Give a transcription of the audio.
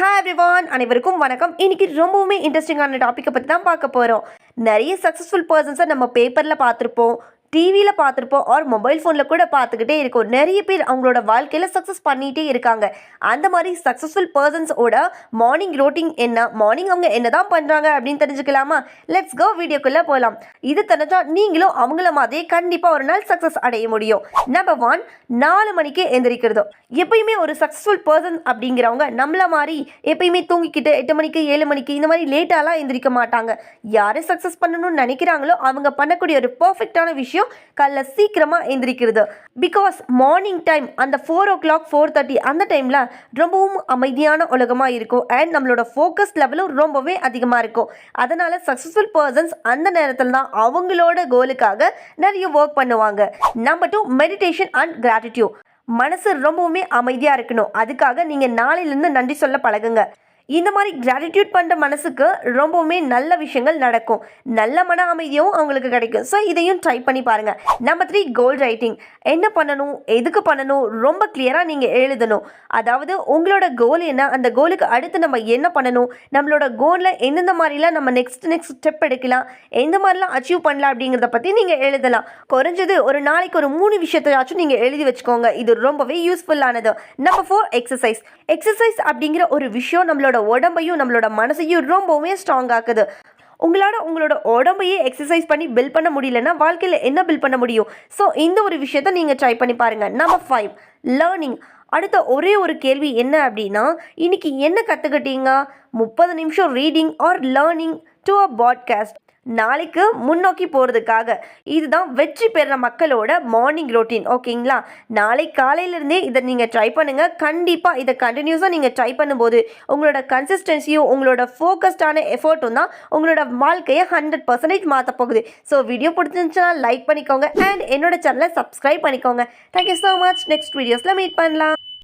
Hi everyone அனைவருக்கும் வணக்கம். இன்னைக்கு ரொம்பவுமே இன்ட்ரெஸ்டிங்கான டாப்பிக்கை பற்றி தான் பார்க்க போகிறோம் நிறைய சக்ஸஸ்ஃபுல் பர்சன்ஸை நம்ம பேப்பரில் பார்த்துருப்போம். டிவியில் பார்த்துருப்போம் ஆர் மொபைல் ஃபோனில் கூட பார்த்துக்கிட்டே இருக்கோம். நிறைய பேர் அவங்களோட வாழ்க்கையில் சக்ஸஸ் பண்ணிகிட்டே இருக்காங்க. அந்த மாதிரி சக்ஸஸ்ஃபுல் பர்சன்ஸோட மார்னிங் ரோட்டிங் என்ன? மார்னிங் அவங்க என்ன தான் பண்ணுறாங்க அப்படின்னு தெரிஞ்சுக்கலாமா? லெட்ஸ் கோ வீடியோக்குள்ளே போகலாம் இது தெரிஞ்சால் நீங்களும் அவங்கள மாதிரியே கண்டிப்பாக ஒரு நாள் சக்ஸஸ் அடைய முடியும். நம்பர் ஒன் நாலு மணிக்கே எந்திரிக்கிறதோ. எப்பயுமே ஒரு சக்ஸஸ்ஃபுல் பர்சன் அப்படிங்கிறவங்க நம்மள மாதிரி எப்பயுமே தூங்கிக்கிட்டு எட்டு மணிக்கு ஏழு மணிக்கு இந்த மாதிரி லேட்டாலாம் எந்திரிக்க மாட்டாங்க. யார் சக்ஸஸ் பண்ணணும்னு நினைக்கிறாங்களோ அவங்க பண்ணக்கூடிய ஒரு பர்ஃபெக்டான விஷயம் காலைல சீக்கிரமாக எந்திரிக்கிறது. பிகாஸ் மார்னிங் டைம் அந்த four o'clock four thirty அந்த டைமில் ரொம்பவும் அமைதியான உலகமாக இருக்கும். அண்ட் நம்மளோட ஃபோக்கஸ் லெவலும் ரொம்பவே அதிகமாக இருக்கும். அதனால் சக்ஸஸ்ஃபுல் பர்சன்ஸ் அந்த நேரத்தில் தான் அவங்களோட கோலுக்காக நிறைய ஒர்க் பண்ணுவாங்க. Number two meditation and gratitude மனசு ரொம்பவுமே அமைதியாக இருக்கணும். அதுக்காக நீங்கள் நாளையிலேருந்து நன்றி சொல்ல பழகுங்க. இந்த மாதிரி கிராட்டிடியூட் பண்ணுற மனசுக்கு ரொம்பவுமே நல்ல விஷயங்கள் நடக்கும். நல்ல மன அமைதியும் அவங்களுக்கு கிடைக்கும். ஸோ இதையும் ட்ரை பண்ணி பாருங்கள் நம்பர் த்ரீ கோல் ரைட்டிங் என்ன பண்ணணும்? எதுக்கு பண்ணணும்? ரொம்ப கிளியராக நீங்கள் எழுதணும். அதாவது உங்களோட கோல் என்ன? அந்த கோலுக்கு அடுத்து நம்ம என்ன பண்ணணும்? நம்மளோட கோலில் எந்தெந்த மாதிரிலாம் நம்ம நெக்ஸ்ட் நெக்ஸ்ட் ஸ்டெப் எடுக்கலாம்? எந்த மாதிரிலாம் அச்சீவ் பண்ணலாம் அப்படிங்கிறத பற்றி நீங்கள் எழுதலாம். குறைஞ்சது ஒரு நாளைக்கு ஒரு மூணு விஷயத்தையாச்சும் நீங்கள் எழுதி வச்சுக்கோங்க. இது ரொம்பவே யூஸ்ஃபுல்லானது நம்பர் ஃபோர் எக்ஸசைஸ் எக்ஸசைஸ் அப்படிங்கிற ஒரு விஷயம் நம்மளோட உடம்பையும் நம்மளோட மனசையும் ரொம்பவுமே ஸ்ட்ராங் ஆக்குது. உங்களால் உங்களோட உடம்பையே எக்ஸசைஸ் பண்ணி பில் பண்ண முடியலன்னா வாழ்க்கையில் என்ன பில் பண்ண முடியும்? ஸோ இந்த ஒரு விஷயத்த நீங்கள் ட்ரை பண்ணி பாருங்கள் நம்பர் ஃபைவ் லேர்னிங் அடுத்த ஒரே ஒரு கேள்வி என்ன அப்படின்னா இன்னைக்கு என்ன கற்றுக்கிட்டீங்க முப்பது நிமிஷம் reading or learning to a podcast நாளைக்கு முன்னோக்கி போகிறதுக்காக இதுதான் வெற்றி பெறுற மக்களோட மார்னிங் ரொட்டீன் ஓகேங்களா நாளை காலையிலேருந்தே இதை நீங்கள் ட்ரை பண்ணுங்கள் கண்டிப்பாக இதை கண்டினியூஸாக நீங்கள் ட்ரை பண்ணும்போது உங்களோட கன்சிஸ்டன்சியும் உங்களோட ஃபோக்கஸ்டான எஃபர்ட்டும் தான் உங்களோட வாழ்க்கையை ஹண்ட்ரட் பர்சன்டேஜ் மாற்ற போகுது. ஸோ வீடியோ பிடிச்சிருந்துச்சுன்னா லைக் பண்ணிக்கோங்க. அண்ட் என்னோட சேனலை சப்ஸ்கிரைப் பண்ணிக்கோங்க. Thank you so much next வீடியோஸில் மீட் பண்ணலாம்.